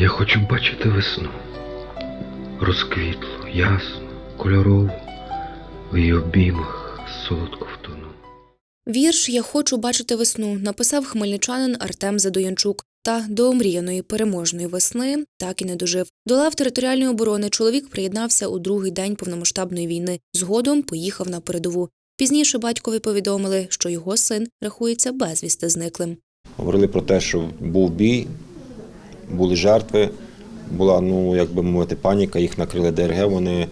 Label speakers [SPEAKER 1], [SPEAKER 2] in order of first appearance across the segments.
[SPEAKER 1] Я хочу бачити весну, розквітлу, ясну, кольорову, в її обіймах солодко втону.
[SPEAKER 2] Вірш Я хочу бачити весну написав хмельничанин Артем Задоянчук. Та до омріяної переможної весни так і не дожив. До лав територіальної оборони чоловік приєднався у другий день повномасштабної війни. Згодом поїхав на передову. Пізніше батькові повідомили, що його син рахується безвісти зниклим.
[SPEAKER 3] Говорили про те, що був бій, були жертви, була, ну, як би мовити, паніка, їх накрили ДРГ, вони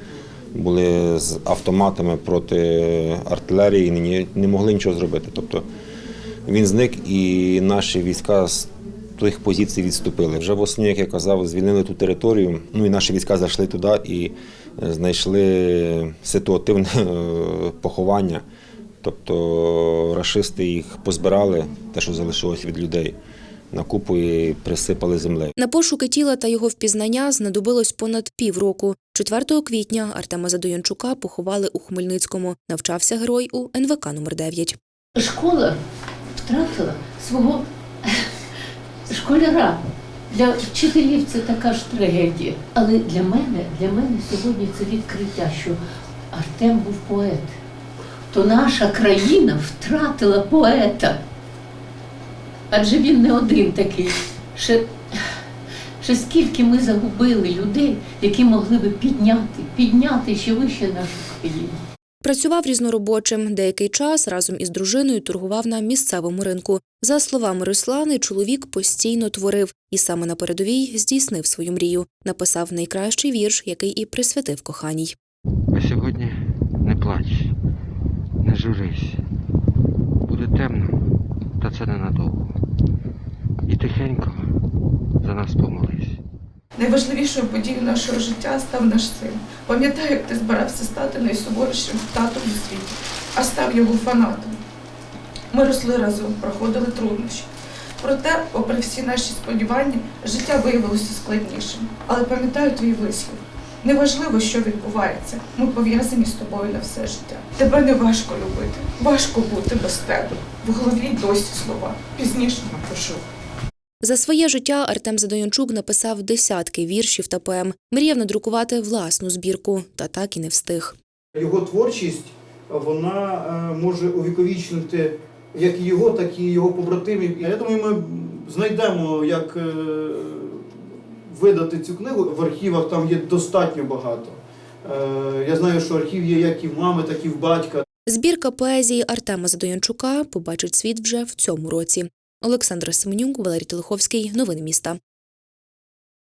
[SPEAKER 3] були з автоматами проти артилерії і не, могли нічого зробити. Тобто він зник і наші війська з тих позицій відступили. Вже восені, як я казав, звільнили ту територію. Ну і наші війська зайшли туди і е, знайшли ситуативне е, поховання. Тобто рашисти їх позбирали, те, що залишилось від людей, на купу і присипали землею.
[SPEAKER 2] На пошуки тіла та його впізнання знадобилось понад півроку. 4 квітня Артема Задоянчука поховали у Хмельницькому. Навчався герой у НВК номер 9
[SPEAKER 4] школа втратила свого школяра. Для вчителів це така ж трагедія. Але для мене, для мене сьогодні це відкриття, що Артем був поет. То наша країна втратила поета. Адже він не один такий. Ще, ще скільки ми загубили людей, які могли би підняти, підняти ще вище нашу країну.
[SPEAKER 2] Працював різноробочим. Деякий час разом із дружиною торгував на місцевому ринку. За словами Руслани, чоловік постійно творив і саме на передовій здійснив свою мрію. Написав найкращий вірш, який і присвятив коханій.
[SPEAKER 1] А сьогодні не плач, не журись. Буде темно, та це ненадовго. І тихенько за нас помолись.
[SPEAKER 5] Найважливішою подією нашого життя став наш син. Пам'ятаю, як ти збирався стати найсуворішим татом у світі, а став його фанатом. Ми росли разом, проходили труднощі. Проте, попри всі наші сподівання, життя виявилося складнішим. Але пам'ятаю твій вислів. Неважливо, що відбувається. Ми пов'язані з тобою на все життя. Тебе не важко любити, важко бути без тебе. В голові досі слова. Пізніше напишу.
[SPEAKER 2] За своє життя Артем Задоянчук написав десятки віршів та поем. Мріяв надрукувати власну збірку, та так і не встиг.
[SPEAKER 6] Його творчість вона е, може увіковічнити як його, так і його побратимів. Я думаю, ми знайдемо, як е, видати цю книгу. В архівах там є достатньо багато. Е, Я знаю, що архів є як і в мами, так і в батька.
[SPEAKER 2] Збірка поезії Артема Задоянчука побачить світ вже в цьому році. Олександра Семенюк, Валерій Телеховський. Новини міста.